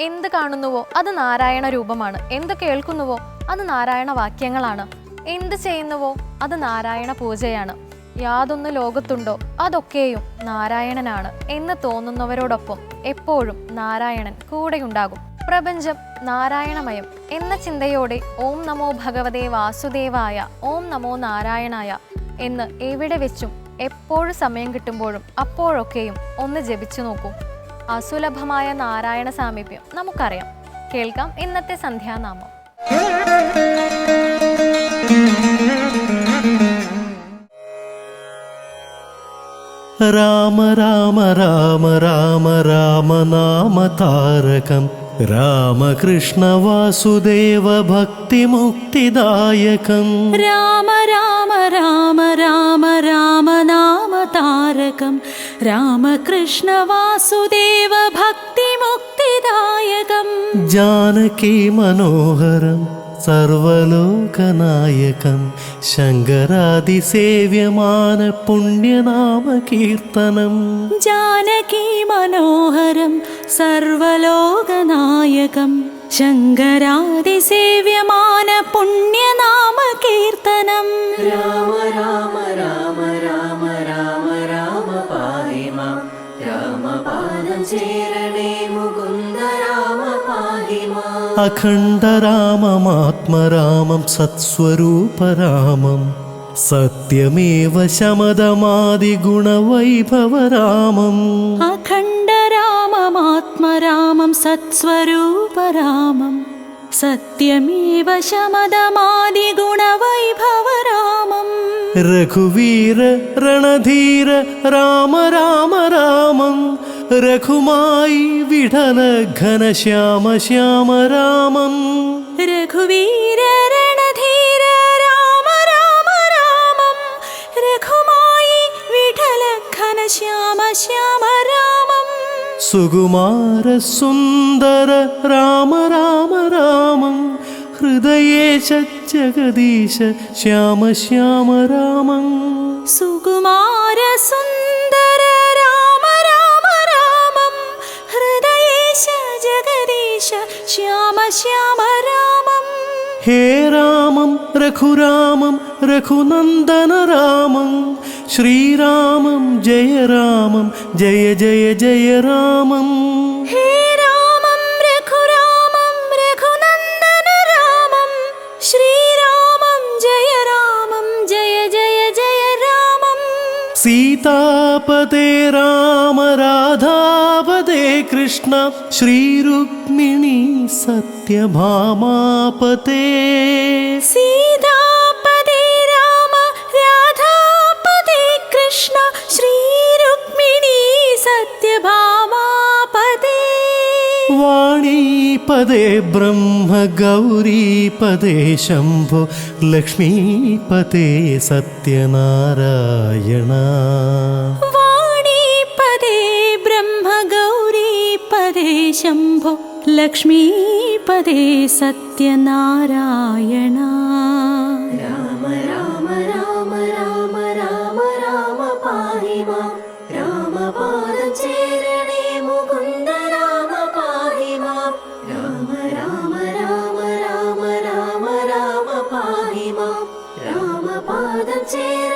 എന്ത് കാണുന്നുവോ അത് നാരായണ രൂപമാണ്. എന്ത് കേൾക്കുന്നുവോ അത് നാരായണ വാക്യങ്ങളാണ്. എന്ത് ചെയ്യുന്നുവോ അത് നാരായണ പൂജയാണ്. യാതൊന്ന് ലോകത്തുണ്ടോ അതൊക്കെയും നാരായണനാണ് എന്ന് തോന്നുന്നവരോടൊപ്പം എപ്പോഴും നാരായണൻ കൂടെയുണ്ടാകും. പ്രപഞ്ചം നാരായണമയം എന്ന ചിന്തയോടെ ഓം നമോ ഭഗവതേ വാസുദേവായ ഓം നമോ നാരായണായ എന്ന് എവിടെ വെച്ചും എപ്പോഴും സമയം കിട്ടുമ്പോഴും അപ്പോഴൊക്കെയും ഒന്ന് ജപിച്ചു നോക്കൂ. അസുലഭമായ നാരായണ സാമീപ്യം നമുക്കറിയാം. കേൾക്കാം ഇന്നത്തെ സന്ധ്യാനാമം. രാമ രാമ രാമ രാമ രാമ നാമ താരകം. രാമകൃഷ്ണ വാസുദേവ ഭക്തിമുക്തിദായകം. രാമ രാമ രാമ രാമ രാമ രാമകൃഷ്ണ വാസുദേവ ഭക്തിമുക്തിദായകം. ജാനകി മനോഹരം സർവലോകനായകം. ശങ്കരാതിസേവ്യമാന പുണ്യനാമ കീർത്തനം ജാനകി മനോഹരം സർവലോകനായകം. ശങ്കരാതിസേവ്യമാന പുണ്യനാമ അഖണ്ഡരാമമാത്മരാമം സത്സ്വരൂപരാമം. സത്യമേവ ശമദമാദിഗുണവൈഭവരാമം അഖണ്ഡരാമമാത്മരാമം സത്സ്വരൂപരാമം. സത്യമേവ ശമദമാദിഗുണവൈഭവരാമം രഘുവീര രണധീര രാമ രാമ രാമം. രഘുമായി വിടന ഘനശ്യാമ ശ്യാമ രാമം. രഘുവീര രണധീര രാമ രാമ രാമം. രഘുമായി വിഠല ഘനശ്യാമ ശ്യാമ രാമം. സുകുമാര സുന്ദര രാമ രാമ രാമം. ഹൃദയേശ ജഗദീശ ശ്യാമ ശ്യാമ രാമം. സുകുമാര സുന്ദര രാമ രാമ രാമം. ഹൃദയേശ ജഗദീശ ശ്യാമ ശ്യാമ രാമം. ഹേ രാമം രഘുരാമം രഘുനന്ദന രാമം. ശ്രീരാമം ജയ രാമം ജയ ജയ ജയ രാമം രാമം. സീതാപതേ രാമ രാധാപതേ കൃഷ്ണ ശ്രീരുക്മിണി സത്യഭാമാപതേ സീതാപദേ पदे ब्रह्म गौरीपदे शम्भो लक्ष्मीपदे सत्यनारायण। वाणीपदे ब्रह्म गौरीपदे शम्भो लक्ष्मीपदे सत्यनारायण। राम राम राम राम राम राम पाणि वा to